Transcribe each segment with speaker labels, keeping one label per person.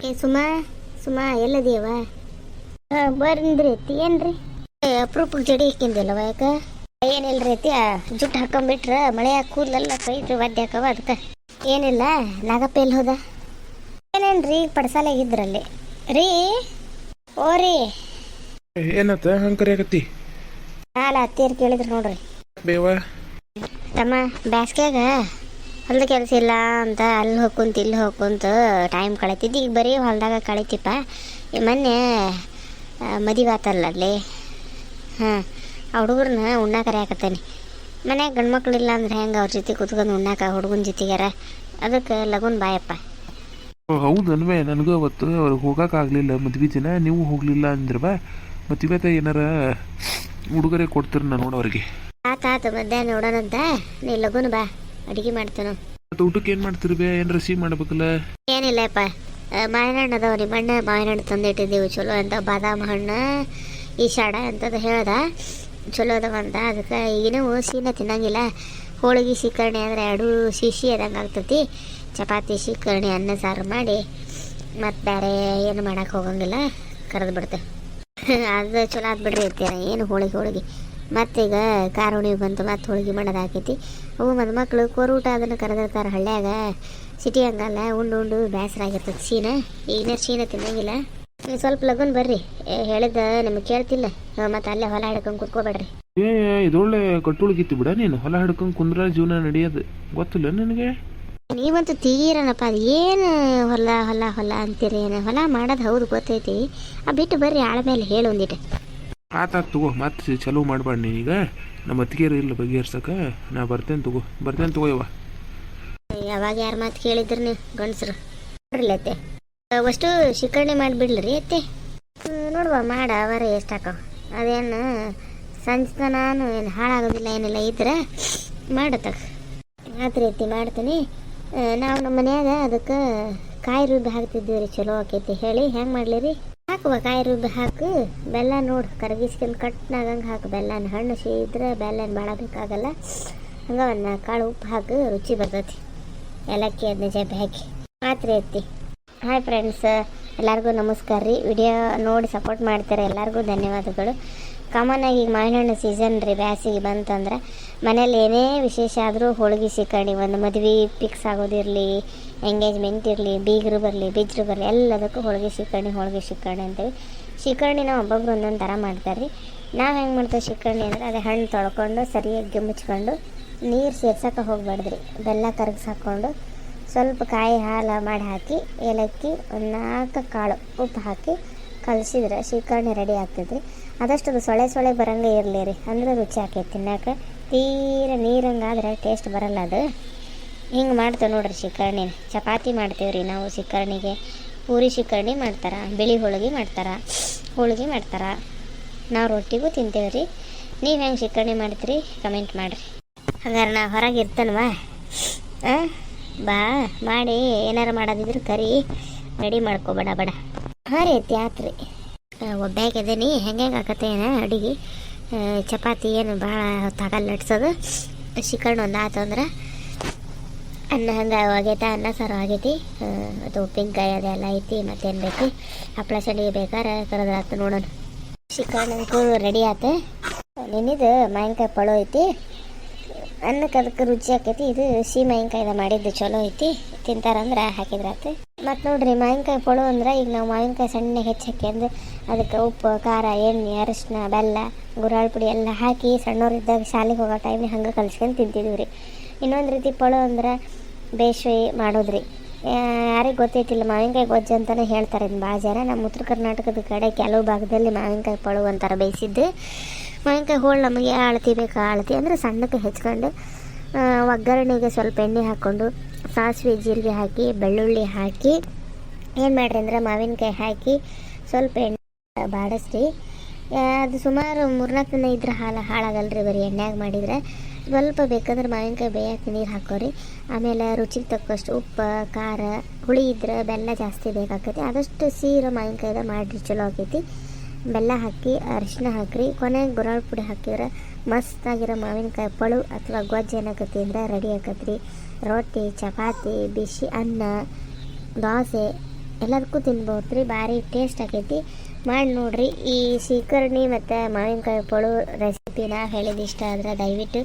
Speaker 1: ಏ ಸುಮಾ ಸುಮಾ ಎಲ್ಲದೀವ ಬರ್ರಿ ಅತ್ತಿ ಏನ್ರಿ? ಏ, ಅಪ್ರೂಪಕ್ಕೆ ಜಡಿ ಹಾಕಿಂದಿಲ್ಲವ ಯಾಕ? ಏನಿಲ್ರಿ ಅತ್ತಿ ಜುಟ್ಟು ಹಾಕೊಂಬಿಟ್ರ ಮಳೆ ಕೂದಲೆಲ್ಲ ಕೈದು ಒದ್ದೆ ಹಾಕವ ಅದಕ್ಕೆ. ಏನಿಲ್ಲ ನಾಗಪ್ಪ ಎಲ್ಲಿ ಹೋದ? ಏನೇನ್ರಿ ಈಗ ಇದ್ರಲ್ಲಿ ರೀ ಓ ರೀ.
Speaker 2: ಏನತ್ತ ಹಂಗೆ ಕರಿಯಾಕತ್ತಿ
Speaker 1: ಹಾಲ ಅತ್ತಿಯರ್ ಕೇಳಿದ್ರು ನೋಡ್ರಿ.
Speaker 2: ಬೇವ?
Speaker 1: ತಮ್ಮ ಬ್ಯಾಸ್ಗ್ಯಾಗ ಹೊಲ್ದ ಕೆಲಸ ಇಲ್ಲ ಅಂತ ಅಲ್ಲಿ ಹೋಗ್ಕೊಂತ ಇಲ್ಲಿ ಹೋಗ್ಕೊಂತ ಟೈಮ್ ಕಳೀತಿದ್ದು. ಈಗ ಬರೀ ಹೊಲದಾಗ ಕಳೀತಿಪ್ಪ. ಮೊನ್ನೆ ಮದುವೆ ಆತಲ್ಲ ಅಲ್ಲಿ ಹಾಂ ಆ ಹುಡುಗರನ್ನ ಉಣ್ಣಾಕ ಕರೆಯಾಕತ್ತೇನೆ. ಮನ್ಯಾಗ ಗಂಡು ಮಕ್ಳು ಇಲ್ಲ ಅಂದ್ರೆ ಹೆಂಗೆ ಅವ್ರ ಜೊತೆ ಕುತ್ಕೊಂಡು ಉಣ್ಣಾಕ ಹುಡುಗನ ಜೊತೆಗಾರ ಅದಕ್ಕೆ ಲಗುನ್ ಬಾಯಪ್ಪ.
Speaker 2: ಹೌದಲ್ವೇ ನನಗೂ ಅವತ್ತು ಅವ್ರಿಗೆ ಹೋಗೋಕ್ಕಾಗಲಿಲ್ಲ ಮದ್ವೆ ದಿನ. ನೀವು ಹೋಗಲಿಲ್ಲ ಅಂದ್ರವ. ಮತ್ತು ಇವತ್ತ ಏನಾರ ಉಡುಗೊರೆ ಕೊಡ್ತೀರ ನಾನು ನೋಡೋರಿಗೆ
Speaker 1: ಆತ ಆತ. ಮಧ್ಯಾಹ್ನ ನೋಡೋಣಂತ. ನೀ ಲಗುನ್ ಬಾ. ಅಡುಗೆ ಮಾಡ್ತಾನ.
Speaker 2: ಊಟಕ್ಕೆ ಏನು ಮಾಡ್ತಿರ್ಬೇ ಏನು ರಸಿ ಮಾಡ್ಬೇಕಲ್ಲ?
Speaker 1: ಏನಿಲ್ಲಪ್ಪ ಮಾವಿನ ಹಣ್ಣು ಅದಾವ ರೀ ಮಣ್ಣು ಮಾವಿನ ಹಣ್ಣು ತಂದಿಟ್ಟಿದ್ದೀವಿ. ಚಲೋ ಅಂತ ಬಾದಾಮ್ ಹಣ್ಣು ಈ ಶಾಡ ಅಂತದು ಹೇಳ್ದ. ಚಲೋ ಅದಾವ ಅಂತ. ಅದಕ್ಕೆ ಈಗಿನೂ ಸೀನ ತಿನ್ನಂಗಿಲ್ಲ. ಹೋಳಿಗೆ ಸೀಕರಣೆ ಅಂದರೆ ಎರಡು ಶಿಶಿ ಅದಂಗೆ ಆಗ್ತೈತಿ. ಚಪಾತಿ ಸೀಕರಣೆ ಅನ್ನ ಸಾರು ಮಾಡಿ. ಮತ್ತು ಬೇರೆ ಏನು ಮಾಡಕ್ಕೆ ಹೋಗಂಗಿಲ್ಲ. ಕರೆದು ಬಿಡ್ತೇವೆ ಅದು ಚಲೋ ಆತ್ ಬಿಡ್ರಿ ಅಂತೀರ? ಏನು ಹೋಳಿಗೆ ಹೋಳಿಗೆ. ಮತ್ತೀಗ ಹುಣ್ಣಿಮೆ ಬಂತು ಮತ್ತೆ ಹೋಳಿಗೆ ಮಾಡೋದು ಆಕೈತಿ. ಅವು ಮದುಮಕ್ಳು ಕೋರೂಟ ಅದನ್ನು ಕರೆದಿರ್ತಾರೆ ಹಳ್ಳ್ಯಾಗ ಸಿಟಿ ಹಂಗಲ್ಲ ಉಂಡು ಉಂಡು ಬೇಸರ ಆಗಿರ್ತದೆ ಸೀನ ಈಗಿನ ಸೀನ ತಿನ್ನಂಗಿಲ್ಲ. ನೀವು ಸ್ವಲ್ಪ ಲಗುನ್ ಬರ್ರಿ. ಏ, ಹೇಳಿದ್ದ ನಿಮಗೆ ಕೇಳ್ತಿಲ್ಲ. ಮತ್ತೆ ಅಲ್ಲೇ ಹೊಲ ಹಿಡ್ಕೊಂಡು ಕುತ್ಕೋಬೇಡ್ರಿ.
Speaker 2: ಏ ಇದೊಳ್ಳೆ ಕಟ್ಟುಳಿಗಿತ್ತು ಬಿಡ ನೀನು. ಹೊಲ ಹಿಡ್ಕೊಂಡು ಕುಂದ್ರ ಜೀವನ ನಡೆಯೋದು. ಗೊತ್ತಿಲ್ಲ ನಿನಗೆ?
Speaker 1: ನೀವಂತೂ ತೀರನಪ್ಪ ಅದು ಏನು ಹೊಲ ಹೊಲ ಹೊಲ ಅಂತೀರಿ ಏನು ಹೊಲ ಮಾಡೋದು ಹೌದು ಗೊತ್ತೈತಿ. ಆ ಬಿಟ್ಟು ಬರ್ರಿ ಆಳ ಮೇಲೆ ಹೇಳು ಒಂದಿಟ್ಟು
Speaker 2: ಆತಾತ್ ತಗೋ ಮತ್ತೆ ಚಲೋ ಮಾಡಬೇಡ ನೀನೀಗ ನಮ್ಮ ಅತ್ತಿಗೆರು ಇಲ್ಲ ಬಗೆಹರ್ಸಕ್ಕೆ ನಾ ಬರ್ತೇನೆ ತಗೋ ಬರ್ತೇನೆ ತಗೋ ಯವ್ವ.
Speaker 1: ಯಾವಾಗ ಯಾರು ಮಾತು ಕೇಳಿದ್ರು ನೀವು ಗಂಡಸ್ರು? ನೋಡ್ರಿಲ್ಲ ಅತ್ತೆ. ಅಷ್ಟು ಶಿಕರಣೆ ಮಾಡಿಬಿಡ್ಲಿ ಅತ್ತೆ. ನೋಡುವ, ಮಾಡ, ಅವರ ಎಷ್ಟು ಹಾಕೋ ಅದೇನು ಸಂಜೆ ನಾನು ಏನು ಹಾಳಾಗೋದಿಲ್ಲ, ಏನಿಲ್ಲ ಇದ್ರೆ ಮಾಡತ್ತಗ ಆತ್ರಿ ಅತ್ತಿ, ಮಾಡ್ತೀನಿ. ನಾವು ನಮ್ಮ ಮನ್ಯಾಗ ಅದಕ್ಕೆ ಕಾಯಿ ರುಬ್ಬಿ ಹಾಕ್ತಿದ್ದೀವಿ ರೀ, ಚಲೋ ಆಕೈತಿ. ಹೇಳಿ, ಹೆಂಗೆ ಮಾಡಲಿ ರೀ? ಹಾಕುವ ಕಾಯಿ ರುಬ್ಬಿ ಹಾಕು. ಬೆಲ್ಲ ನೋಡು ಕರಗಿಸ್ಕೊಂಡು ಕಟ್ನಾಗಂಗೆ ಹಾಕು. ಬೆಲ್ಲನ ಹಣ್ಣು ಸೇದ್ರೆ ಬೆಲ್ಲನ ಭಾಳ ಬೇಕಾಗಲ್ಲ. ಹಂಗೆ ಒಂದು ಕಾಳು ಉಪ್ಪು ಹಾಕು, ರುಚಿ ಬರ್ತೈತಿ. ಏಲಕ್ಕಿ ಅದನ್ನ ಜಬ್ಬಿ ಹಾಕಿ. ಮಾತ್ರೆ ಐತಿ ಹಾಯ್ ಫ್ರೆಂಡ್ಸ್ ಎಲ್ಲರಿಗೂ ನಮಸ್ಕಾರ ರೀ. ವಿಡಿಯೋ ನೋಡಿ ಸಪೋರ್ಟ್ ಮಾಡ್ತಾರೆ ಎಲ್ಲರಿಗೂ ಧನ್ಯವಾದಗಳು. ಕಾಮನ್ ಆಗಿ ಮಾವಿನ ಹಣ್ಣು ಸೀಸನ್ ರೀ, ಬ್ಯಾಸಿಗೆ ಬಂತಂದ್ರೆ. ಮನೇಲಿ ಏನೇ ವಿಶೇಷ ಆದರೂ ಹೋಳಿಗೆ ಸಿಕ್ಕಣಿ ಒಂದು ಮದುವೆ ಫಿಕ್ಸ್ ಆಗೋದಿರಲಿ ಎಂಗೇಜ್ಮೆಂಟ್ ಇರಲಿ, ಬೀಗರು ಬರಲಿ, ಬಿಜ್ರು ಬರಲಿ, ಎಲ್ಲದಕ್ಕೂ ಹೋಳಿಗೆ ಶಿಕರಣಿ ಹೋಳಿಗೆ ಶಿಕರಣಿ ಅಂತೇಳಿ. ಶಿಕರಣಿ ನಾವು ಒಬ್ಬೊಬ್ರು ಒಂದೊಂದು ಥರ ಮಾಡ್ತಾರೆ ರೀ ನಾವು ಹೆಂಗೆ ಮಾಡ್ತೇವೆ ಸೀಕರ್ಣಿ ಅಂದರೆ ಅದೇ ಹಣ್ಣು ತೊಳ್ಕೊಂಡು, ಸರಿಯಾಗಿ ಮುಚ್ಕೊಂಡು ನೀರು ಸೇರ್ಸೋಕೆ ಹೋಗ್ಬಾರ್ದು ರೀ ಬೆಲ್ಲ ಕರಗಿಸಿ ಹಾಕ್ಕೊಂಡು ಸ್ವಲ್ಪ ಕಾಯಿ ಹಾಲು ಮಾಡಿ ಹಾಕಿ, ಏಲಕ್ಕಿ ಒಂದು ನಾಲ್ಕು ಕಾಳು ಉಪ್ಪು ಹಾಕಿ ಕಲಸಿದ್ರೆ ಸೀಕರ್ಣಿ ರೆಡಿ ಆಗ್ತೈತೆ ಆದಷ್ಟು ಅದು ಸೊಳೆ ಸೊಳೆ ಬರಂಗೆ ಇರಲಿ ರೀ. ಅಂದ್ರೆ ರುಚಿ ಆಕೈತಿ ತಿನ್ನೋಕೆ. ತೀರ ನೀರಂಗಾದ್ರೆ ಟೇಸ್ಟ್ ಬರಲ್ಲ ಅದು. ಹಿಂಗೆ ಮಾಡ್ತೇವೆ ನೋಡ್ರಿ ಶಿಕರ್ಣಿ ಚಪಾತಿ ಮಾಡ್ತೇವೆ ರೀ ನಾವು ಶಿಕರ್ಣಿಗೆ ಪೂರಿ ಶಿಕರ್ಣಿ ಮಾಡ್ತಾರೆ, ಬಿಳಿ ಹೋಳಿಗೆ ಮಾಡ್ತಾರೆ ಹೋಳಿಗೆ ಮಾಡ್ತಾರೆ. ನಾವು ರೊಟ್ಟಿಗೂ ತಿಂತೇವೆ ರೀ ನೀವು ಹೆಂಗೆ ಶಿಕರ್ಣಿ ಮಾಡ್ತೀರಿ ಕಮೆಂಟ್ ಮಾಡಿರಿ. ಹಂಗಾರೆ ನಾ ಹೊರಗೆ ಇರ್ತೇನವಾ? ಹಾಂ ಬಾ, ಮಾಡಿ, ಏನಾರು ಮಾಡೋದಿದ್ರೆ ಕರಿ. ರೆಡಿ ಮಾಡ್ಕೊಬೇಡ ಬೇಡ ಹಾಂ ರೀ ತ್ಯಾತ್ರಿ ಅದೇನಿ ಹೆಂಗೆ ಹೆಂಗೆ ಆಕತ್ತೆ ಏನ ಅಡುಗೆ? ಚಪಾತಿ ಏನು ಭಾಳ ಹೊತ್ತಾಗಲ್ಲ ನಡ್ಸೋದು? ಶಿಕರ್ಣಿ ಒಂದು ಅಂದ್ರೆ ಅನ್ನ ಹಂಗೆ ಆಗೈತೆ ಅನ್ನ, ಸಾರು ಆಗೈತಿ. ಅದು ಉಪ್ಪಿನಕಾಯಿ ಅದೆಲ್ಲ ಐತಿ, ಮತ್ತೇನು ಬೇಕು? ಹಪ್ಪಳ ಸಂಡಿಗೆ ಬೇಕಾರೆ ಕರೆದ್ರಾತು ನೋಡೋಣ. ಶಿಕರ್ಣಕ್ಕೂ ರೆಡಿ ಆತ. ನಿನ್ನಿದು ಮಾವಿನಕಾಯಿ ಪಳೋ ಐತಿ. ಅನ್ನಕ್ಕೆ ಅದಕ್ಕೆ ರುಚಿ ಆಕೈತಿ. ಇದು ಸಿಹಿ ಮಾವಿನಕಾಯ್ದ ಮಾಡಿದ್ದು ಚಲೋ ಐತಿ. ತಿಂತಾರಂದ್ರೆ ಹಾಕಿದ್ರಾತು ಮತ್ತು ನೋಡ್ರಿ, ಮಾವಿನಕಾಯಿ ಪಳೋ ಅಂದ್ರೆ ಈಗ ನಾವು ಮಾವಿನಕಾಯಿ ಸಣ್ಣ ಹಾಕ್ಯಂದು ಅದಕ್ಕೆ ಉಪ್ಪು, ಖಾರ, ಎಣ್ಣೆ ಅರಿಶಿನ ಬೆಲ್ಲ, ಗುರಾಳ್ ಪುಡಿ ಎಲ್ಲ ಹಾಕಿ ಸಣ್ಣವ್ರಿದ್ದಾಗ ಶಾಲೆಗೆ ಹೋಗೋ ಟೈಮಿಗೆ ಹಂಗೆ ಕಲ್ಸ್ಕೊಂಡು ತಿಂತಿದ್ವಿ ರೀ ಇನ್ನೊಂದು ರೀತಿ ಪಳೋ ಅಂದ್ರೆ ಬೇಶ್ವೆ ಮಾಡೋದ್ರಿ. ಯಾರಿಗೆ ಗೊತ್ತೈತಿಲ್ಲ, ಮಾವಿನಕಾಯಿ ಗೊಜ್ಜು ಅಂತಲೇ ಹೇಳ್ತಾರೆ. ಇದು ಭಾಳ ಜನ ನಮ್ಮ ಉತ್ತರ ಕರ್ನಾಟಕದ ಕಡೆ ಕೆಲವು ಭಾಗದಲ್ಲಿ ಮಾವಿನಕಾಯಿ ಪಳು ಅಂತಾರೆ ಬೇಯಿಸಿದ್ದು. ಮಾವಿನಕಾಯಿ ಹೋಳು ನಮಗೆ ಅಳತಿ ಬೇಕು ಅಳತಿ ಅಂದರೆ ಸಣ್ಣಕ್ಕೆ ಹೆಚ್ಕೊಂಡು ಒಗ್ಗರಣೆಗೆ ಸ್ವಲ್ಪ ಎಣ್ಣೆ ಹಾಕ್ಕೊಂಡು, ಸಾಸಿವೆ ಜೀರಿಗೆ ಹಾಕಿ, ಬೆಳ್ಳುಳ್ಳಿ ಹಾಕಿ, ಏನು ಮಾಡ್ರಿ ಅಂದ್ರೆ ಮಾವಿನಕಾಯಿ ಹಾಕಿ ಸ್ವಲ್ಪ ಎಣ್ಣೆ ಬಾಡಿಸ್ರಿ. ಅದು ಸುಮಾರು ಮೂರ್ನಾಲ್ಕು ದಿನ ಇದ್ರೆ ಹಾಲು ರೀ ಬರೀ ಎಣ್ಣೆಗೆ ಮಾಡಿದ್ರೆ. ಸ್ವಲ್ಪ ಬೇಕಂದ್ರೆ ಮಾವಿನಕಾಯಿ ಬೇಯಕ್ಕೆ ನೀರು ಹಾಕೋರಿ. ಆಮೇಲೆ ರುಚಿಗೆ ತಕ್ಕಷ್ಟು ಉಪ್ಪು, ಖಾರ, ಹುಳಿ ಇದ್ರೆ ಬೆಲ್ಲ ಜಾಸ್ತಿ ಬೇಕಾಕೈತಿ. ಆದಷ್ಟು ಸೀರ ಮಾವಿನಕಾಯಿದ ಮಾಡಿರಿ, ಚಲೋ ಆಕೈತಿ ಬೆಲ್ಲ ಹಾಕಿ ಅರಿಶಿನ ಹಾಕ್ರಿ. ಕೊನೆಗೆ ಗುರಾಳ್ ಪುಡಿ ಹಾಕಿದ್ರೆ ಮಸ್ತಾಗಿರೋ ಮಾವಿನಕಾಯಿ ಪಳು ಅಥವಾ ಗೊಜ್ಜು ಏನಾಕತಿ ಅಂದ್ರೆ ರೆಡಿ ಆಕತ್ರಿ. ರೊಟ್ಟಿ, ಚಪಾತಿ, ಬಿಸಿ ಅನ್ನ, ದೋಸೆ ಎಲ್ಲದಕ್ಕೂ ತಿನ್ಬೋದು ರೀ ಭಾರಿ ಟೇಸ್ಟ್ ಆಕೈತಿ ಮಾಡಿ ನೋಡ್ರಿ. ಈ ಸೀಕರ್ಣಿ ಮತ್ತು ಮಾವಿನಕಾಯಿ ಪಳು ರೆಸಿಪಿನ ಹೇಳಿದಿಷ್ಟ ಆದ್ರೆ ದಯವಿಟ್ಟು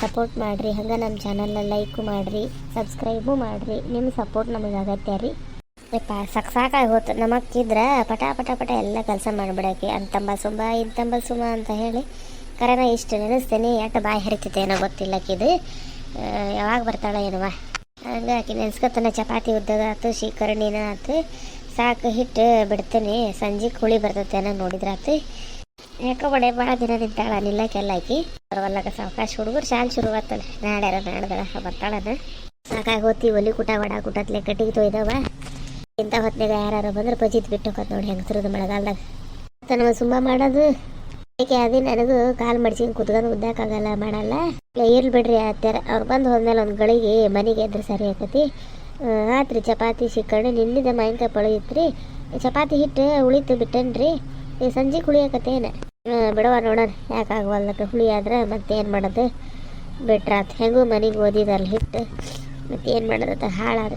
Speaker 1: ಸಪೋರ್ಟ್ ಮಾಡಿರಿ. ಹಂಗೆ ನಮ್ಮ ಚಾನಲ್ನ ಲೈಕು ಮಾಡಿರಿ ಸಬ್ಸ್ಕ್ರೈಬು ಮಾಡಿರಿ. ನಿಮ್ಮ ಸಪೋರ್ಟ್ ನಮಗೆ ಅಗತ್ಯ ರೀ. ಯಪ್ಪ, ಸಾಕು ಸಾಕಾಗಿ ಹೋತು. ನಮಕ್ಕಿದ್ರೆ ಪಟ ಪಟ ಪಟ ಎಲ್ಲ ಕೆಲಸ ಮಾಡಿಬಿಡಕ್ಕೆ ಅಂತಂಬ ಸುಂಬ, ಇಂತಂಬ ಸುಂಬ ಅಂತ ಹೇಳಿ ಕರೆನ ಇಷ್ಟು ನೆನೆಸ್ತೇನೆ. ಯಾಕೆ ಬಾಯಿ ಹರಿತೈತೆ ಏನೋ ಗೊತ್ತಿಲ್ಲಕ್ಕಿದು ಯಾವಾಗ ಬರ್ತಾಳೆ ಏನವ ಹಂಗೆ ಆಕೆ ನೆನ್ಸ್ಕೊತಾನೆ ಚಪಾತಿ ಉದ್ದದ ಆಯ್ತು ಶೀಕರಣಿನ ಆತು. ಸಾಕು, ಹಿಟ್ಟು ಬಿಡ್ತೀನಿ. ಸಂಜೆ ಹುಳಿ ಬರ್ತೈತೆ ನೋಡಿದ್ರೆ ಆತು ಯಾಕೋ ಬಡೆ ಭಾಳ ದಿನ ನಿಂತಾಳ ನಿಲ್ಲಕ್ಕೆಲ್ಲ ಆಕಿ. ಬರವಲ್ಲಾಗ ಸಾವಕಾಶ ಹುಡುಗರು ಶಾಲೆ ಶುರು ಆತಲ್ಲ ನಾಡ್ಯಾರ ನಾಡ್ದಾರ ಬರ್ತಾಳನ. ಸಾಕಾಗಿ ಹೋತಿ ಒಲಿ ಕುಟ, ವಡ ಕುಟತ್ಲೆ ಕಟ್ಟಿಗೆ ತೊಯ್ದವ. ಇಂಥ ಹೊತ್ತಿನಾಗ ಯಾರು ಬಂದ್ರೆ ಪಜಿತ್ ಬಿಟ್ಟು ಹೋಗೋದು ನೋಡಿ ಹೆಂಗಸರದ ಮಳೆಗಾಲದಾಗ. ತನಗ ಸುಮ್ಮ ಮಾಡೋದು? ಏಕೆ, ಅದೇ ನನಗೂ ಕಾಲು ಮಡ್ಸ್ಕೊಂಡು ಕುತ್ಕೊಂಡು ಉದ್ದಾಕಾಗಲ್ಲ ಮಾಡಲ್ಲ. ಇರ್ಲಿ ಬಿಡ್ರಿ ಅತ್ಯಾರ ಅವ್ರು ಬಂದು ಹೋದ್ಮೇಲೆ ಒಂದು ಗಳಿಗೆ ಮನೆಗೆ ಎದ್ರೆ ಸರಿ ಆಕತಿ. ಆತ್ರಿ, ಚಪಾತಿ ಸಿಕ್ಕಂಡು ನಿನ್ನಿದ ಮಾವಿನಕಾಯಿ ಪಳಗಿತ್ತು ರೀ ಚಪಾತಿ ಹಿಟ್ಟು ಉಳಿತು ಬಿಟ್ಟೇನ್ರಿ. ಈ ಸಂಜೆ ಹುಳಿಯಾಕತ್ತೇನ ಬಿಡವ ನೋಡೋಣ, ಯಾಕೆ ಆಗವಲ್ಲಕ್ಕೆ ಹುಳಿ ಆದ್ರೆ ಮತ್ತೇನು ಮಾಡೋದು? ಬಿಟ್ರಾತು, ಹೆಂಗೂ ಮನೆಗೆ ಓದಿದಲ್ಲ ಹಿಟ್ಟು. ಮತ್ತೆ ಏನು ಮಾಡೋದತ್ತ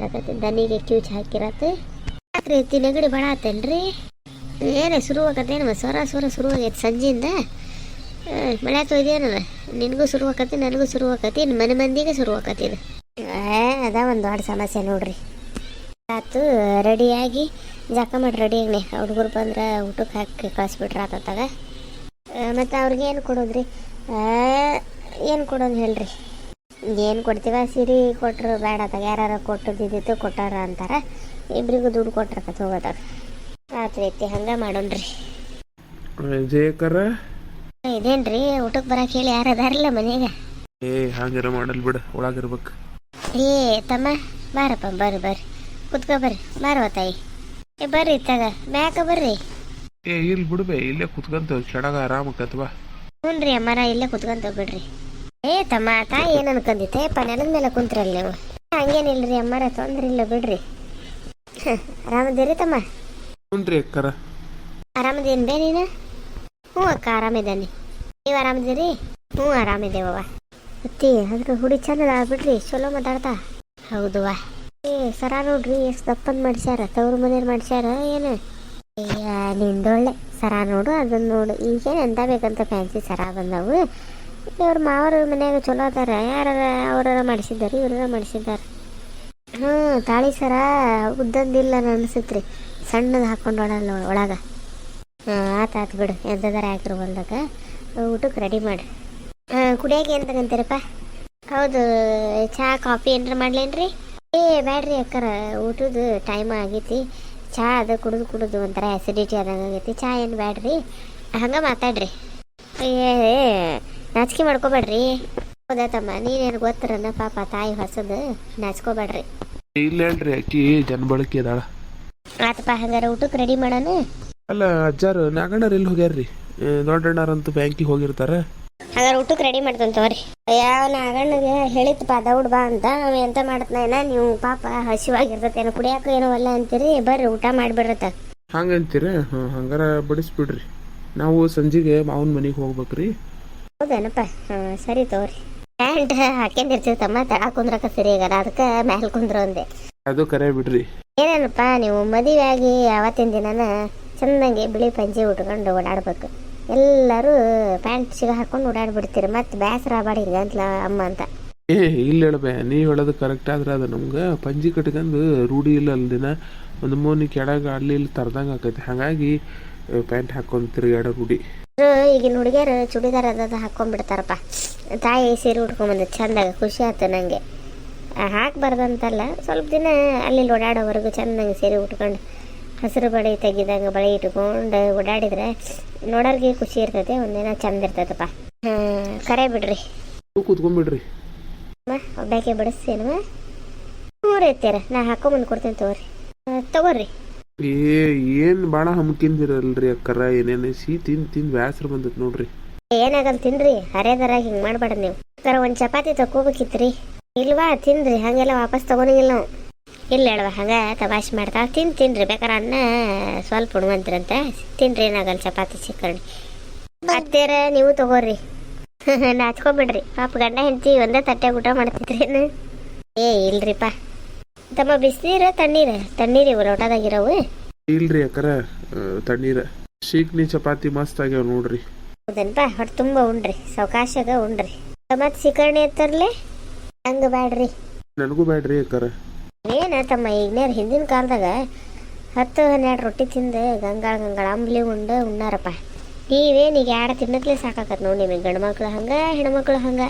Speaker 1: ಆಕತಿ ದನಿಗೆ ಕ್ಯೂಚ್ ಹಾಕಿರತ್ತೆ ರಾತ್ರಿ ನೆಗಡಿ ಭಾಳ ಆತೇನ್ರಿ? ಏನೇ ಶುರು ಆಕತ್ತೇನು ಸ್ವರ ಸ್ವರ ಶುರು ಆಗೈತೆ ಸಂಜೆಯಿಂದ? ಮಳೆ ತೊಯ್ದೇನಲ್ಲ ನಿನಗೂ ಶುರು ನನಗೂ ಶುರು ಆಕತಿ ಮನೆ ಮಂದಿಗೆ ಶುರು ಆಕತಿ ಅದ ಒಂದು ದೊಡ್ಡ ಸಮಸ್ಯೆ ನೋಡ್ರಿ. ಆತು ರೆಡಿಯಾಗಿ ಜಕ ಮಾಡಿ ರೆಡಿಯಾಗಿ ಹುಡುಗರು ಬಂದ್ರೆ ಊಟಕ್ಕೆ ಹಾಕಿ ಕಳಿಸ್ಬಿಟ್ರೆ ಆತತ್ತಾಗ ಮತ್ತು ಅವ್ರಿಗೆ ಏನು ಕೊಡೋದ್ರಿ? ಏನು ಕೊಡೋದು ಹೇಳ್ರಿ? ಏನು ಕೊಡ್ತೀವ? ಸಿರಿ ಕೊಟ್ರು ಬೇಡ ಆತಾಗ. ಯಾರು ಕೊಟ್ಟದಿದ್ದಿತ್ತು ಕೊಟ್ಟಾರ ಅಂತಾರೆ. ಇಬ್ರಿಗೂ ದುಡ್ಡು ಕೊಟ್ರಕತ್ ಹೋಗೋದಾಗ ಆತು ಐತಿ ಹಂಗೆ ಮಾಡೋಣ್ರಿ. ಇದೇನ್ರಿ? ಊಟಕ್ಕೆ ಬರಕ್ಕೆ ಹೇಳಿ ಯಾರು ಅದಾರಲ್ಲ ಮನೆಗೆ
Speaker 2: ಏ ಹಂಗಾರ ಮಾಡಲ್ ಬಿಡು. ಒಳಗಿರ್ಬೇಕು
Speaker 1: ಏ ತಮ್ಮ ಬಾರಪ್ಪ ಬರ್ರಿ ಬರ್ರಿ ಕುತ್ಕೋ ಬರ್ರಿ ಬಾರವ ತಾಯಿ. ಏ ಬರ್ರಿ ತಗ. ಬ್ಯಾಕ ಬರ್ರಿ.
Speaker 2: ಏ ಇಲ್ಲಿ ಬಿಡ್ಬೇ ಇಲ್ಲೇ ಕುತ್ಕಂತ ಕೆಳಗ ಆರಾಮಕ್ಕತ್ವಾ
Speaker 1: ಹ್ಞೂ ರೀ ಅಮ್ಮಾರ ಇಲ್ಲೇ ಕುತ್ಕೊಂತ ಬಿಡ್ರಿ ಏ ತಮ್ಮ ತಾಯಿ ಏನು ಅನ್ಕೊಂಡಿತ್ತೆ ಪ ನೆಲದ ಮೇಲೆ ಕುಂತ್ರಲ್ಲ ನೀವು. ಹಂಗೇನಿಲ್ರಿ ಅಮ್ಮರ ತೊಂದ್ರೆ ಇಲ್ಲ ಬಿಡ್ರಿ. ಆರಾಮದಿರಿ ತಮ್ಮ?
Speaker 2: ಹ್ಞೂನ್ರಿ ಅಕ್ಕರ.
Speaker 1: ಆರಾಮದೇನು ಬೇ ನೀನು? ಹ್ಞೂ ಅಕ್ಕ ಆರಾಮಿದ್ದಾನೆ ನೀವು ಆರಾಮದಿರಿ? ಹ್ಞೂ ಆರಾಮಿದ್ದೇವವ್ವ ಅತ್ತಿ ಅದ್ರ ಹುಡಿ ಚಂದದ ಬಿಡ್ರಿ ಚಲೋ ಮಾತಾಡ್ತಾ. ವಾ. ಏ ಸರ ನೋಡ್ರಿ ಎಷ್ಟು ದಪ್ಪನ್ ಮಾಡ್ಸ್ಯಾರ ತವ್ರ ಮನೇಲಿ ಮಾಡ್ಸ್ಯಾರ ಏನು? ಅಯ್ಯ ನಿಂದೊಳ್ಳೆ. ಸರ ನೋಡು ಅದನ್ನ ನೋಡು. ಈಗೇನು ಎಂತ ಬೇಕಂತ ಫ್ಯಾನ್ಸಿ ಸರ ಬಂದವು. ಇವ್ರ ಮಾವರ ಮನ್ಯಾಗ ಚಲೋ ಅದಾರ ಯಾರ ಅವ್ರ ಮಾಡಿಸಿದ್ದಾರೆ ಇವ್ರ ಮಾಡಿಸಿದ್ದಾರೆ. ಹ್ಞೂ ತಾಳಿ ಸರ ಉದ್ದಂದಿಲ್ಲ ಅನಿಸುತ್ತೆ ಸಣ್ಣದು ಹಾಕೊಂಡೋಣ ಒಳಗ. ಹಾಂ ಆತು ಆತು ಬಿಡು. ಎಂತದಾರ ಹಾಕಿರು ಬಂದಾಗ ಊಟಕ್ಕೆ ರೆಡಿ ಮಾಡಿ ಹಾಂ ಕುಡಿಯಾಕೆ ಏನು ತಗಂತೀರಪ್ಪ ಹೌದು ಚಹಾ ಕಾಫಿ ಏನಾರ ಮಾಡ್ಲೇನ್ರಿ? ಏ ಬ್ಯಾಡ್ರಿ ಅಕ್ಕರ ಊಟದ ಟೈಮ್ ಆಗೈತಿ. ಚಹಾ ಅದು ಕುಡಿದು ಕುಡಿದು ಒಂಥರ ಆ್ಯಸಿಡಿಟಿ ಆದಂಗೆ ಆಗೈತಿ. ಚಹಾ ಏನು ಬ್ಯಾಡ್ರಿ? ಹಂಗೆ ಮಾತಾಡ್ರಿ. ಏ ನಾಚಿಕೆ ಮಾಡ್ಕೋಬೇಡ್ರಿ. ಹೌದಾ ತಮ್ಮ? ನೀನೇನು ಗೊತ್ತಿರನ ಪಾಪ ತಾಯಿ ಹೊಸದು? ನಾಚ್ಕೋಬೇಡ್ರಿ.
Speaker 2: ಇಲ್ಲ ಹೇಳ್ರಿ ಅಕ್ಕಿ ಜನಬಳಕೆ ಅದಾಳ.
Speaker 1: ಆತಪ್ಪ ಹಂಗಾರ ಊಟಕ್ಕೆ ರೆಡಿ ಮಾಡೋಣ?
Speaker 2: ಅಲ್ಲ ಅಜ್ಜಾರು ನಾಗಣ್ಣರು ಎಲ್ಲಿ ಹೋಗ್ಯಾರ್ರಿ? ದೊಡ್ಡಣ್ಣರಂತೂ ಬ್ಯಾಂಕಿಗೆ ಹೋಗಿರ್ತಾರ.
Speaker 1: ಹಾಗಾದ್ರೆ ಊಟಕ್ಕೆ ರೆಡಿ ಮಾಡ್ತಾನೆ ತಗೋರಿ. ಯಾವ ನಾಗಣ್ಣಗೆ ಹೇಳಿತ್ತಪ್ಪ ದೌಡ್ ಬಾ ಅಂತ ಅವ ಎಂತ ಮಾಡತ್ನ ನೀವು ಪಾಪ ಹಸಿವಾಗಿರ್ತೈತೇನೋ ಕುಡಿಯಾಕ ಏನೋ ಅಲ್ಲ ಅಂತೀರಿ ಬರ್ರಿ ಊಟ ಮಾಡ್ಬಿಡ್ರತ
Speaker 2: ಹಂಗಂತೀರ? ಹಾಂ ಹಂಗಾರ ಬಡಿಸ್ಬಿಡ್ರಿ. ನಾವು ಸಂಜೆಗೆ ಮಾವನ ಮನೆಗೆ ಹೋಗ್ಬೇಕ್ರಿ.
Speaker 1: ಹೌದೇನಪ್ಪ? ಹಾಂ ಸರಿ ತಗೋರಿ. ಪ್ಯಾಂಟ್ ಹಾಕೊಂಡಿರ್ತೀವಿ ತಮ್ಮ ತಳ ಕುಂದ್ರಕ ಸರಿ ಆಗಲ್ಲ ಅದಕ್ಕೆ ಮ್ಯಾಲ್ ಕುಂದ್ರ ಒಂದೆ
Speaker 2: ಅದು ಕರೆ ಬಿಡ್ರಿ.
Speaker 1: ಏನೇನಪ್ಪ ನೀವು ಮದುವೆ ಆಗಿ ಅವತ್ತಿನ ದಿನನ ಚೆನ್ನಾಗಿ ಬಿಳಿ ಪಂಚೆ ಉಟ್ಕೊಂಡು ಓಡಾಡ್ಬೇಕು. ಎಲ್ಲರೂ ಪ್ಯಾಂಟ್ ಸಿಗ ಹಾಕೊಂಡು ಓಡಾಡ್ಬಿಡ್ತೀರಿ. ಮತ್ತೆ ಬೇಸರ ಬಾಡಿ ಅಂತ ಅಮ್ಮ ಅಂತ.
Speaker 2: ಏ ಇಲ್ಲ ಹೇಳಬೆ ನೀವು ಹೇಳೋದು ಕರೆಕ್ಟ್ ಆದ್ರೆ ಅದು ನಮ್ಗೆ ಪಂಜಿ ಕಟ್ಕೊಂಡು ರೂಢಿ ಇಲ್ಲ ದಿನ. ಒಂದು ಮೂನಿ ಕೆಳಗೆ ಅಲ್ಲಿ ಇಲ್ಲಿ ತರ್ದಂಗೆ ಆಕೈತಿ. ಹಾಗಾಗಿ ಪ್ಯಾಂಟ್ ಹಾಕೊಂಡು ತಿರುಗಾಡೋ ರೂಢಿ.
Speaker 1: ಈಗಿನ ಹುಡುಗಿಯರು ಚೂಡಿದಾರ್ ಅದ ಹಾಕೊಂಡ್ಬಿಡ್ತಾರಪ್ಪ ತಾಯಿ ಸೀರೆ ಉಟ್ಕೊಂಬಂದು ಚಂದಾಗ ಖುಷಿ ಆಯ್ತು ನನಗೆ ಹಾಕ್ಬಾರ್ದಂತಲ್ಲ ಸ್ವಲ್ಪ ದಿನ ಅಲ್ಲಿ ಓಡಾಡೋವರೆಗೂ ಚೆನ್ನಾಗಿ ಸೀರೆ ಉಟ್ಕೊಂಡು ಹಸಿರು ಬಳೆ ತೆಗಿದಂಗೆ ಬಳೆ ಇಟ್ಕೊಂಡು ಓಡಾಡಿದ್ರೆ ನೋಡೋರಿಗೆ ಖುಷಿ ಇರ್ತೈತೆ ಒಂದಿನ ಚಂದ ಇರ್ತೈತಪ್ಪ. ಹ್ಮ್ ಕರೆ ಬಿಡ್ರಿ.
Speaker 2: ಕೂತ್ಕೊಂಡ್ಬಿಡ್ರಿ
Speaker 1: ಒಬ್ಬಾಕೆ ಬಿಡಿಸ್ತೇನ ಮೂರು ಎತ್ತೀರ ನಾ ಹಾಕೊಂಬಂದು ಕೊಡ್ತೇನೆ ತಗೋರಿ. ತಗೋರಿ.
Speaker 2: ಏ ಏನು ಭಾಳ ಹಮ್ಕಿಂದಿರಲ್ರಿ ಅಕ್ಕರ ಏನೇನು ಸಿಹಿ ತಿಂದು ತಿಂದು ವ್ಯಾಸರ ಬಂದತ್ ನೋಡ್ರಿ.
Speaker 1: ಏನಾಗಲ್ಲ ತಿನ್ರಿ ಹರೇದರ ಹಿಂಗೆ ಮಾಡಬೇಡ ನೀವು. ಒಂದ್ ಒಂದು ಚಪಾತಿ ತಗೋಬೇಕಿತ್ರಿ ಇಲ್ವಾ ತಿನ್ರಿ ಹಂಗೆಲ್ಲ ವಾಪಸ್ ತಗೊಂಡಿಲ್ಲ ನಾವು. ಇಲ್ಲ ಹೇಳುವ ಹಂಗೆ? ತಮಾಷೆ ಮಾಡ್ತಾ ತಿನ್ ತಿನ್ರಿ ಬೇಕಾರೆ ಅನ್ನ ಸ್ವಲ್ಪ ಉಣ್ವಂತ್ರಂತ. ತಿನ್ರಿ ಏನಾಗಲ್ಲ ಚಪಾತಿ ಚಿಕ್ಕರಣಿ. ಅತ್ತೇರ ನೀವು ತಗೋರಿ. ನಾಚ್ಕೊಬಿಡ್ರಿ. ಪಾಪ ಗಂಡ ಹೆಂಡತಿ ಒಂದೇ ತಟ್ಟೆ ಊಟ ಮಾಡ್ತಿದ್ರೇನು? ಏ ಇಲ್ರಿಪ್ಪ. ತಮ್ಮ ಬಿಸಿನೀರ ತಣ್ಣೀರ? ತಣ್ಣೀರ್ ಲೋಟದಾಗಿರವು
Speaker 2: ಇಲ್ರಿ ಅಕ್ಕರ ತಣ್ಣೀರ. ಶೀಕ್ನಿ ಚಪಾತಿ ಮಸ್ತ್ ಆಗ್ಯಾವ ನೋಡ್ರಿ.
Speaker 1: ಹೌದನ್ಪ? ಹೊಟ್ಟೆ ತುಂಬ ಉಣ್ರಿ. ಸಾವಕಾಶಾಗ ಉಣ್ರಿ. ಮತ್ತೆ ಸಿಕರ್ಣಿ ಎತ್ತರ್ಲೆ? ಹಂಗ ಬ್ಯಾಡ್ರಿ.
Speaker 2: ನನಗೂ ಬ್ಯಾಡ್ರಿ ಅಕ್ಕರ.
Speaker 1: ಏನ ತಮ್ಮ ಈಗಿನ ಹಿಂದಿನ ಕಾಲದಾಗ ಹತ್ತು ಹನ್ನೆರಡು ರೊಟ್ಟಿ ತಿಂದು ಗಂಗಾಳ ಗಂಗಾಳ ಅಂಬ್ಲಿ ಉಂಡು ಉಣ್ಣಾರಪ್ಪ. ನೀವೇನು ಈಗ ಎರಡು ತಿನ್ನತ್ಲೆ ಸಾಕಾಕತ್ ನೋಡಿ ನಿಮಗೆ. ಗಂಡು ಮಕ್ಳು ಹಂಗ ಹೆಣ್ಮಕ್ಳು ಹಂಗ.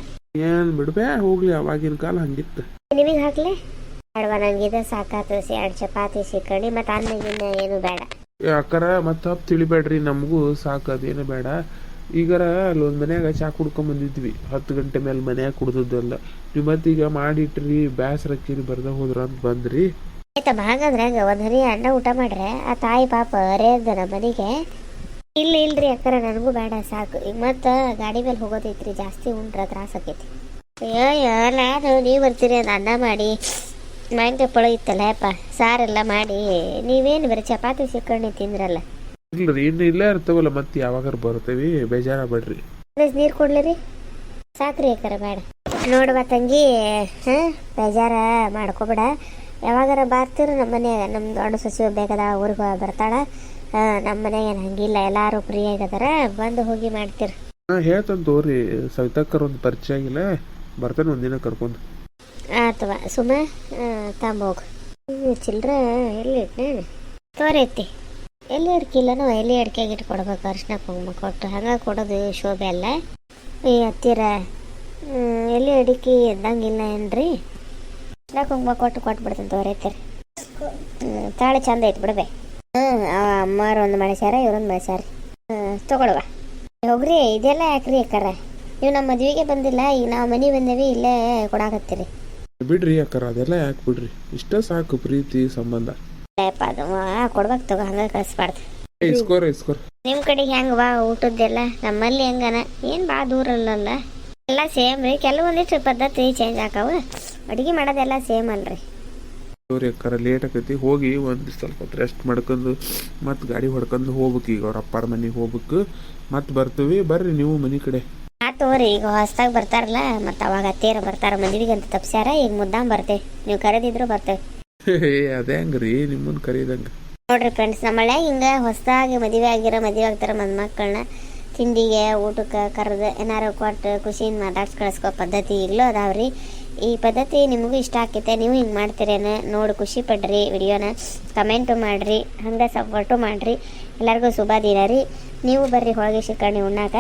Speaker 2: ಏನ್ ಬಿಡ್ಬೇ ಹೋಗ್ಲಿ ಅವಾಗಿನ ಕಾಲ ಹಂಗಿತ್ತು.
Speaker 1: ನಿಮಗೆ ಹಾಕ್ಲೆ? ಬೇಡವಾ ನಂಗಿದೆ ಸಾಕಾತು ಎರಡು ಚಪಾತಿ ಸಿಕ್ಕಣಿ ಮತ್ತು ಅನ್ನ ಗಿನ್ನ ಏನು ಬೇಡ.
Speaker 2: ಯಾಕರ ಮತ್ತ ಮತ್ತೆ ತಪ್ಪು ತಿಳಿಬೇಡ್ರಿ ನಮಗೂ ಸಾಕು ಅದೇನು ಬೇಡ. ಈಗಾರ ಅಲ್ಲಿ ಒಂದು ಮನ್ಯಾಗ ಚಾ ಕುಡ್ಕೊಂಡ್ ಬಂದಿದ್ವಿ. ಹತ್ತು ಗಂಟೆ ಮೇಲೆ ಮನ್ಯಾಗ ಕುಡ್ದದ್ದೆಲ್ಲ. ನೀವು ಈಗ ಮಾಡಿಟ್ರಿ ಬ್ಯಾಸರಕ್ಕಿರಿ ಬರ್ದ ಹೋದ್ರ ಅಂತ ಬಂದ್ರಿ.
Speaker 1: ಆಯ್ತಮ್ಮ, ಹಾಗಂದ್ರೆ ಹಂಗ ಒಂದು ಹನಿ ಅನ್ನ ಊಟ ಮಾಡ್ರೆ, ಆ ತಾಯಿ ಪಾಪ ಅರೇದ ನಮ್ಮ ಮನೆಗೆ. ಇಲ್ಲ, ಇಲ್ರಿ ಅಕ್ಕರ, ನನಗೂ ಬೇಡ, ಸಾಕು. ಈಗ ಮತ್ತೆ ಗಾಡಿ ಮೇಲೆ ಹೋಗೋದೈತ್ರಿ, ಜಾಸ್ತಿ ಉಂಡ್ರ, ತ್ರಾಸ ಆಕೈತಿ. ಅಯ್ಯೋ ನಾನು ನೀವು ಬರ್ತೀರಿ ಅದು ಅನ್ನ ಮಾಡಿ. ಮಾಂಗ ಪಳ ಇತ್ತಲ್ಲ ಯಪ್ಪ ಸಾರೆಲ್ಲ ಮಾಡಿ. ನೀವೇನು ಬರೀ ಚಪಾತಿ ಸಿಕ್ಕಣ್ಣಿ ತಿಂದ್ರಲ್ಲ.
Speaker 2: ಇಲ್ರಿ ಇನ್ನು ಇಲ್ಲೇ ಇರ್ತವಲ್ಲ ಮತ್ತೆ ಯಾವಾಗಾರ ಬರ್ತೇವಿ ಬೇಜಾರ ಬಿಡ್ರಿ
Speaker 1: ನೀರು ಕೊಡ್ಲಿರಿ ಸಾಕ್ರಿ ಅಕ್ಕರ ಬೇಡ. ನೋಡುವ ತಂಗಿ ಹಾಂ ಬೇಜಾರ ಮಾಡ್ಕೋಬೇಡ. ಯಾವಾಗಾರ ಬರ್ತೀರ ನಮ್ಮ ಮನೆಯಾಗ. ನಮ್ಮ ದೊಡ್ಡ ಸಸಿ ಬೇಕಾದ ಊರಿಗೆ ಬರ್ತಾಳ. ನಮ್ಮ ಮನ್ಯಾಗ ಏನು ಹಂಗಿಲ್ಲ ಎಲ್ಲರೂ ಫ್ರೀ ಆಗದಾರ ಬಂದು ಹೋಗಿ ಮಾಡ್ತೀರ
Speaker 2: ನಾ ಹೇಳ್ತಾನೆ ತೋರಿ ಸವಿತಕ್ಕರ್ ಒಂದು ಪರಿಚಯ ಆಗಿಲ್ಲ. ಬರ್ತಾನೆ ಒಂದಿನ ಕರ್ಕೊಂಡು.
Speaker 1: ಅಥವಾ ಸುಮ್ಮ ತಂಬೋಗ ಚಿಲ್ರ ಎಲ್ಲಿ ತೋರೈತಿ. ಎಲ್ಲಿ ಅಡ್ಕಿಲ್ಲನೋ ಎಲ್ಲಿ ಅಡ್ಕೆಗೆ ಇಟ್ಟು ಕೊಡ್ಬೇಕು ಅರ್ಶಿನ ಕುಂಕುಮ ಕೊಟ್ಟು. ಹಂಗೆ ಕೊಡೋದು ಶೋಭೆ ಅಲ್ಲ. ಈ ಹತ್ತಿರ ಎಲ್ಲಿ ಅಡಿಕೆ ಎದ್ದಂಗಿಲ್ಲ ಏನ್ರಿ? ಅರ್ಶಿನ ಕುಂಕುಮ ಕೊಟ್ಟು ಕೊಟ್ಬಿಡ್ತೀನಿ ತೋರೈತಿರಿ ತಾಳೆ ಚಂದ ಐತಿ ಬಿಡ್ಬೆ ಹ್ಞೂ ಅಮ್ಮಾರ ಒಂದು ಮಳೆಸ್ಯಾರ ಇವ್ರೊಂದು ಮಳೆಸ್ಯಾರ ಹ್ಞೂ ತೊಗೊಳುವ. ಹೋಗ್ರಿ ಇದೆಲ್ಲ ಯಾಕ್ರಿ ಅಕ್ಕಾರ ನೀವು ನಮ್ಮ ಮದುವೆಗೆ ಬಂದಿಲ್ಲ ಈಗ ನಾವು ಮನೆ ಬಂದೇವಿ ಇಲ್ಲೇ ಕೊಡಾಕತ್ತೀರಿ.
Speaker 2: ಬಿಡ್ರಿ ಅಕ್ಕರ ಅದೆಲ್ಲ ಯಾಕೆ ಬಿಡ್ರಿ? ಇಷ್ಟ ಸಾಕು ಪ್ರೀತಿ ಸಂಬಂಧ.
Speaker 1: ಅದು ಆ, ಕೊಡ್ಬೇಕು ತಗೋ ಹಂಗ ಕಳಿಸ್ಬಾರ್ದು.
Speaker 2: ನಿಮ್ ಕಡೆ ಇಸ್ಕೋರ
Speaker 1: ನಿಮ್ಮ ಹೆಂಗೆ ಬಾ ಊಟದ್ದೆಲ್ಲ? ನಮ್ಮಲ್ಲಿ ಹೆಂಗನ? ಏನು ಬಾ ದೂರ ಅಲ್ಲಲ್ಲ. ಎಲ್ಲ ಸೇಮ್ ರೀ ಕೆಲವೊಂದಿಷ್ಟು ಪದ್ಧತಿ ಚೇಂಜ್ ಆಕಾವ. ಅಡುಗೆ ಮಾಡೋದೆಲ್ಲ ಸೇಮ್ ಅಲ್ರಿ.
Speaker 2: ಸೋರಿ ಅಕ್ಕರ ಲೇಟ್ ಆಕೈತಿ ಹೋಗಿ ಒಂದು ಸ್ವಲ್ಪ ರೆಸ್ಟ್ ಮಾಡ್ಕೊಂಡು ಮತ್ತೆ ಗಾಡಿ ಹೊಡ್ಕೊಂಡು ಹೋಗ್ಬೇಕು ಈಗ ಅವ್ರ ಅಪ್ಪಾರ ಮನೆಗೆ ಹೋಗ್ಬೇಕು. ಮತ್ತೆ ಬರ್ತೀವಿ ಬರ್ರಿ ನೀವು ಮನೆ ಕಡೆ.
Speaker 1: ಆ ತೋರಿ ಈಗ ಹೊಸ್ದಾಗಿ ಬರ್ತಾರಲ್ಲ ಮತ್ತೆ ಅವಾಗ ಅತ್ತೇರ ಬರ್ತಾರ ಮದುವೆಗೆ ಅಂತ ತಪ್ಸ್ಯಾರ ಈಗ ಮುದ್ದಾಂ ಬರ್ತೇವೆ. ನೀವು ಕರೆದಿದ್ರು ಬರ್ತೇವೆ.
Speaker 2: ಅದೇ ಹಂಗ್ರಿ ನಿಮ್ಮನ್ನ ಕರೀದಂಗೆ.
Speaker 1: ನೋಡ್ರಿ ಫ್ರೆಂಡ್ಸ್ ನಮ್ಮಳೆ ಹಿಂಗೆ ಹೊಸದಾಗಿ ಮದುವೆ ಆಗಿರೋ, ಮದುವೆ ಆಗ್ತಾರ ಮದುಮಕ್ಕಳನ್ನ ತಿಂಡಿಗೆ, ಊಟಕ್ಕೆ ಕರೆದು ಏನಾರು ಕೊಟ್ಟು ಖುಷಿಯಿಂದ ಮಾತಾಡ್ಸಿ ಕಳಿಸ್ಕೋ ಪದ್ಧತಿ ಈಗಲೂ ಅದಾವ್ರಿ. ಈ ಪದ್ಧತಿ ನಿಮಗೂ ಇಷ್ಟ ಆಕೈತೆ, ನೀವು ಹಿಂಗೆ ಮಾಡ್ತೀರೇನ ನೋಡಿ ಖುಷಿ ಪಡ್ರಿ ವಿಡಿಯೋನ. ಕಮೆಂಟು ಮಾಡಿರಿ, ಹಂಗೆ ಸಪೋರ್ಟು ಮಾಡಿರಿ. ಎಲ್ಲರಿಗೂ ಶುಭ ದಿನ ರೀ ನೀವು ಬರ್ರಿ ಹೋಳಿಗೆ ಶಿಕರ್ಣಿ ಉಣ್ಣಾಕ.